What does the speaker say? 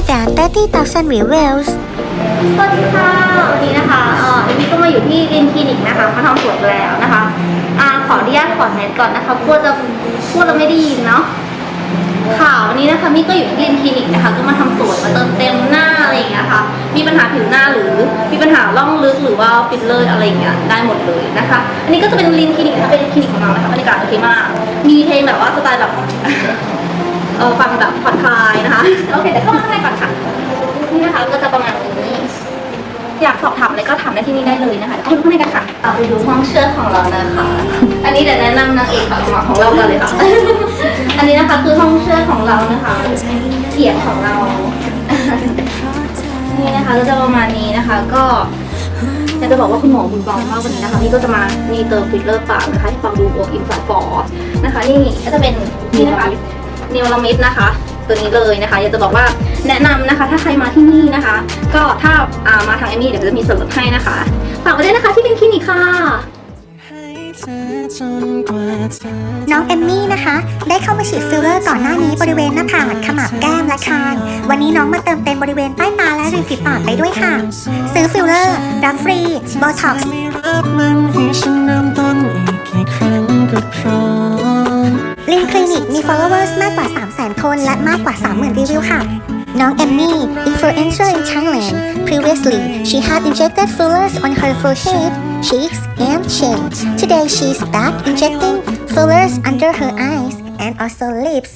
more than 30,000 reviews. สวัสดีค่ะ วันนี้นะคะเอ่อเอมมี่ก็มาอยู่ที่รินคลินิกนะคะมาทำสวยแล้วนะคะอ่าขออนุญาตขอแนทก่อนนะคะกลัวจะพูดเราไม่ได้ยินเนาะ ค่ะวันนี้นะคะมี่ก็อยู่ที่รินคลินิกนะคะ ก็มาทำสวยมาเติมเต็มหน้าอะไรอย่างเงี้ยค่ะ มีปัญหาผิวหน้าหรือมีปัญหาร่องลึกหรือว่าฟิลเลอร์อะไรอย่างเงี้ยได้หมดเลยนะคะ อันนี้ก็จะเป็นรินคลินิกนะคะเป็นคลินิกของเรานะคะบรรยากาศโอเคมาก มีเพลงแบบว่าสไตล์แบบ เออฟังแบบผ่อน มาที่นี่ได้เลยนะคะเอาไปดูข้างในกันค่ะเอาไปดูห้องเชื่อดของเรานะคะ อันนี้เดี๋ยวแนะนำนางเอกของเราของเรากันเลยค่ะ อันนี้นะคะคือห้องเชื่อดของเรานะคะเขียงของเรา นี่นะคะก็จะประมาณนี้นะคะ ก็อยากจะบอกว่าคุณหมอบุญบองมากวันนี้นะคะนี่ก็จะมานี่เติมฟิลเลอร์ปากนะคะที่ฟังดูบวกอินฟาฟอร์นะคะ นี่ก็จะเป็นนี่นะคะนิวลามิดนะคะ ตัวนี้เลยนะคะอยากจะบอกว่าแนะนำนะคะ ถ้าใครมาที่นี่นะคะ ก็ถ้าามาทางเอมี่เดี๋ยวจะมีส่วนลดให้นะคะฝากไว้ด้วยนะคะที่เป็นคลินิกค่ะน้องเอมมี่นะคะ ได้เข้ามาฉีดฟิลเลอร์ก่อนหน้านี้บริเวณหน้าผากขมับแก้มและคาง วันนี้น้องมาเติมเต็มบริเวณใต้ตาและริมฝีปากไปด้วยค่ะ ซื้อฟิลเลอร์รับฟรีโบท็อกซ์ไม่รับมันให้ฉันเริ่มต้นอีกกี่ครั้งคลินิกมี followers มากกว่า 300,000 คน และมากกว่า 30,000 รีวิวค่ะ น้องเอมมี่ influencer in Thailand previously she had injected fillers on her forehead cheeks and chin today she's back injecting fillers under her eyes and also lips